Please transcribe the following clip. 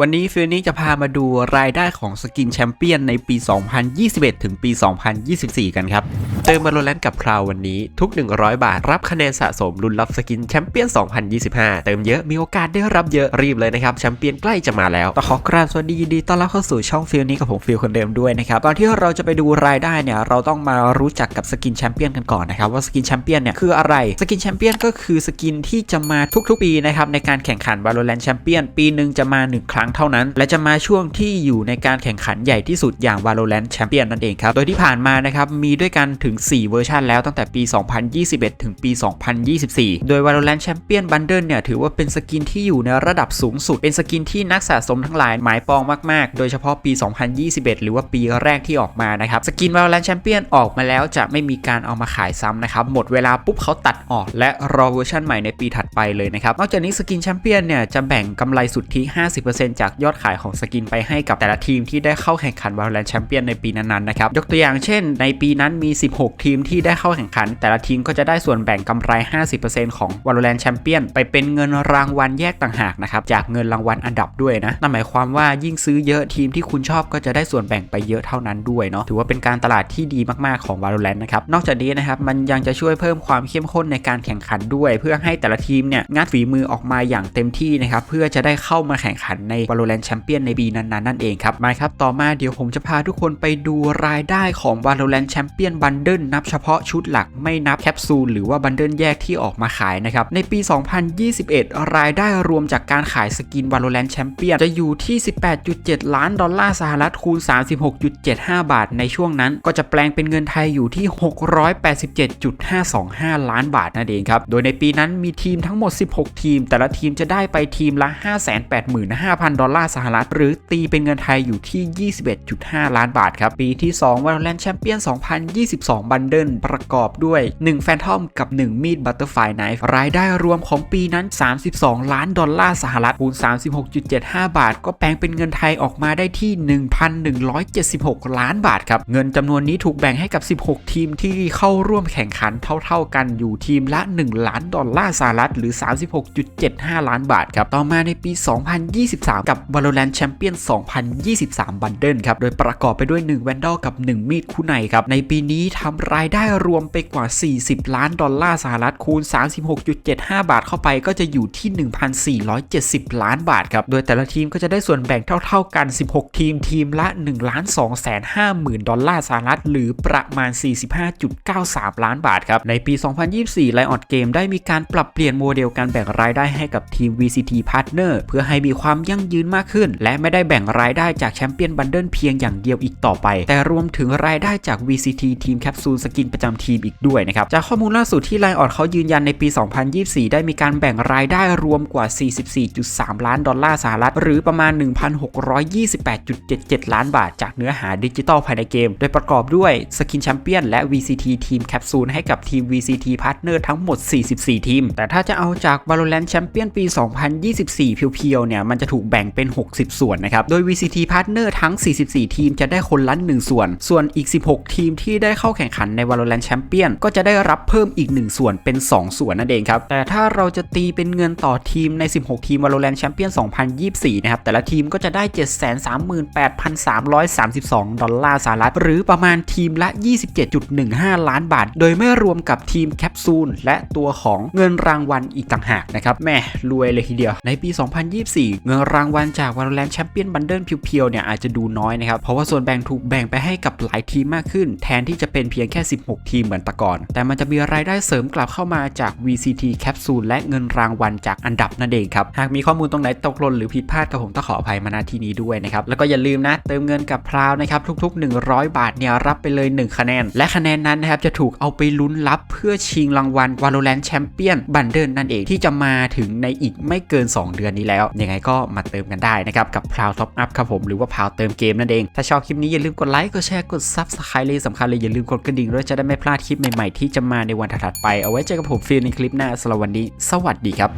วันนี้ฟิลนี้จะพามาดูรายได้ของสกินแชมเปี้ยนในปี 2021 ถึงปี 2024 กันครับ เติมมาโลแลนกับคราววันนี้ทุก 100 บาทรับคะแนนสะสมลุ้นรับสกินแชมเปี้ยน 2025 เติมเยอะมีโอกาสได้รับเยอะรีบเลยนะครับแชมเปี้ยนใกล้จะมาแล้วต้องขอกราบสวัสดียินดีต้อนรับเข้าสู่ช่องฟิลนี้กับผมฟิลคนเดิมด้วยนะครับก่อนที่เราจะไปดูรายได้เนี่ยเราต้องมารู้จักกับสกินแชมเปี้ยนกันก่อนนะครับว่าสกินแชมเปี้ยนเนี่ยคืออะไรสกินแชมเปี้ยนก็คือสกินที่จะมาทุกๆปีนะครับในการแข่งขัน Valorant Champion ปีหนึ่งจะมา1ครั้งเท่านั้น และจะมาช่วงที่อยู่ในการแข่งขันใหญ่ที่สุดอย่าง Valorant Champion นั่นเองครับ โดยที่ผ่านมานะครับมีด้วยกันถึง 4 เวอร์ชันแล้วตั้งแต่ปี 2021 ถึงปี 2024 โดย Valorant Champion Bundle เนี่ยถือว่าเป็นสกินที่อยู่ในระดับสูงสุด เป็นสกินที่นักสะสมทั้งหลายหมายปองมาก ๆ โดยเฉพาะปี 2021 หรือว่าปีแรกที่ออกมานะครับสกิน Valorant Champion ออกมาแล้วจะไม่มีการเอามาขายซ้ำนะครับหมดเวลาปุ๊บเขาตัดออก และรอเวอร์ชันใหม่ในปีถัดไปเลยนะครับนอกจากนี้สกินแชมเปี้ยนเนี่ยจะแบ่งกำไรสุทธิ 50%จากยอดขายของสกินไปให้กับแต่ละทีมที่ได้เข้าแข่งขัน Valorant Champion ในปีนั้นๆนะครับ ยกตัวอย่างเช่น ในปีนั้นมี 16 ทีมที่ได้เข้าแข่งขัน แต่ละทีมก็จะได้ส่วนแบ่งกำไร 50%ของ Valorant Champion ไปเป็นเงินรางวัลแยกต่างหากนะครับจากเงินรางวัลอันดับด้วยนะนั่นหมายความว่ายิ่งซื้อเยอะทีมที่คุณชอบก็จะได้ส่วนแบ่งไปเยอะเท่านั้นด้วยเนาะถือว่าเป็นการตลาดที่ดีมากๆของ Valorant นะครับนอกจากนี้นะครับมันยังจะช่วยเพิ่มความเข้มข้นในการแข่งขันด้วย เพื่อให้แต่ละทีมเนี่ยงัดฝีมือออกมาอย่างเต็มที่นะครับเพื่อจะได้เข้ามาแข่งขันใน Valorant Champion ในปีนั้นๆนั่นเองครับมาครับต่อมาเดี๋ยวผมจะพาทุกคนไปดูรายได้ของ Valorant Champion Bundle นับเฉพาะชุดหลักไม่นับแคปซูลหรือว่าบันเดิลแยกที่ออกมาขายนะครับในปี 2021 รายได้รวมจากการขายสกิน Valorant Champion จะอยู่ที่ 18.7 ล้านดอลลาร์สหรัฐคูณ 36.75 บาท ในช่วงนั้นก็จะแปลงเป็นเงินไทยอยู่ที่ 687.525 ล้านบาทนั่นเองครับโดยในปีนั้นมีทีมทั้งหมด 16 ทีม แต่ละทีมจะได้ไปทีมละ 585,000ดอลลาร์สหรัฐ หรือตีเป็นเงินไทยอยู่ที่ 21.5 ล้านบาทครับ ปีที่ 2 Valorant Champion 2022 Bundle ประกอบด้วย1 Phantom กับ 1 มีด Butterfly Knife รายได้รวมของปีนั้น 32 ล้านดอลลาร์สหรัฐคูณ36.75 บาท ก็แปลงเป็นเงินไทยออกมาได้ที่ 1,176 ล้านบาทครับ เงินจำนวนนี้ถูกแบ่งให้กับ 16 ทีมที่เข้าร่วมแข่งขันเท่า ๆ กันอยู่ทีมละ 1 ล้านดอลลาร์สหรัฐหรือ 36.75 ล้านบาทครับ ต่อมาในปี 2023กับ Valorant Champion 2023 Bundle ครับ โดยประกอบไปด้วย1 Vandal กับ 1 มีดคู่ในครับ ในปีนี้ทำรายได้รวมไปกว่า 40 ล้านดอลลาร์สหรัฐคูณ 36.75 บาทเข้าไปก็จะอยู่ที่ 1,470 ล้านบาทครับ โดยแต่ละทีมก็จะได้ส่วนแบ่งเท่า ๆกัน 16 ทีมทีมละ1ล้าน2แสน5หมื่นดอลลาร์สหรัฐหรือประมาณ 45.93 ล้านบาทครับ ในปี 2024 Riot Game ได้มีการปรับเปลี่ยนโมเดลการแบ่งรายได้ให้กับทีม VCT Partner เพื่อให้มีความยั่งยืนมากขึ้น และไม่ได้แบ่งรายได้จากแชมเปี้ยนบันเดิลเพียงอย่างเดียวอีกต่อไป แต่รวมถึงรายได้จาก VCT ทีมแคปซูลสกินประจำทีมอีกด้วยนะครับ จากข้อมูลล่าสุดที่ Riot เขายืนยันในปี 2024 ได้มีการแบ่งรายได้รวมกว่า 44.3 ล้านดอลลาร์สหรัฐ หรือประมาณ 1,628.77 ล้านบาท จากเนื้อหาดิจิตอลภายในเกม โดยประกอบด้วยสกินแชมเปี้ยนและ VCT ทีมแคปซูลให้กับทีม VCT Partner ทั้งหมด 44 ทีม แต่ถ้าจะเอาจาก Valorant Champion ปี 2024 เพียวๆ เนี่ย มันจะถูกแบ่งบ่งเป็น 60 ส่วนนะครับ โดย VCT Partner ทั้ง 44 ทีมจะได้คนละ1ส่วน ส่วนอีก 16 ทีมที่ได้เข้าแข่งขันใน Valorant Champion ก็จะได้รับเพิ่มอีก 1 ส่วนเป็น 2 ส่วนนั่นเองครับ แต่ถ้าเราจะตีเป็นเงินต่อทีมใน 16 ทีม Valorant Champion 2024 นะครับ แต่ละทีมก็จะได้ 738,332 ดอลลาร์สหรัฐ หรือประมาณทีมละ 27.15 ล้านบาท โดยไม่รวมกับทีมแคปซูลและตัวของเงินรางวัลอีกต่างหากนะครับแม่รวยเลยทีเดียวในปี 2024 เงินรางวัลจาก Valorant Champion Bundle เพียวๆเนี่ยอาจจะดูน้อยนะครับ เพราะว่าส่วนแบ่งถูกแบ่งไปให้กับหลายทีมมากขึ้น แทนที่จะเป็นเพียงแค่ 16 ทีมเหมือนแต่ก่อน แต่มันจะมีรายได้เสริมกลับเข้ามาจาก VCT แคปซูลและเงินรางวัลจากอันดับนั่นเองครับ หากมีข้อมูลตรงไหนตกหล่นหรือผิดพลาดก็ผมต้องขออภัยมาณที่นี้ด้วยนะครับ แล้วก็อย่าลืมนะเติมเงินกับพราวนะครับทุก ๆ 100 บาทเนี่ยรับไปเลย 1 คะแนน และคะแนนนั้นนะครับจะถูกเอาไปลุ้นรับเพื่อชิงรางวัล Valorant Champion Bundle นั่นเองที่จะมาถึงในอีกไม่เกิน 2 เดือนนี้แล้วยังไงก็มาเติมกันได้นะครับกับพราวท็อปอัพครับผมหรือว่าพราวเติมเกมนั่นเอง ถ้าชอบคลิปนี้อย่าลืมกดไลค์กดแชร์กดซับสไครต์เลยสำคัญเลยอย่าลืมกดกระดิ่งด้วยจะได้ไม่พลาดคลิปใหม่ๆที่จะมาในวันถัดไปเอาไว้เจอกับผมฟิลในคลิปหน้าสำหรับวันนี้ สวัสดีครับ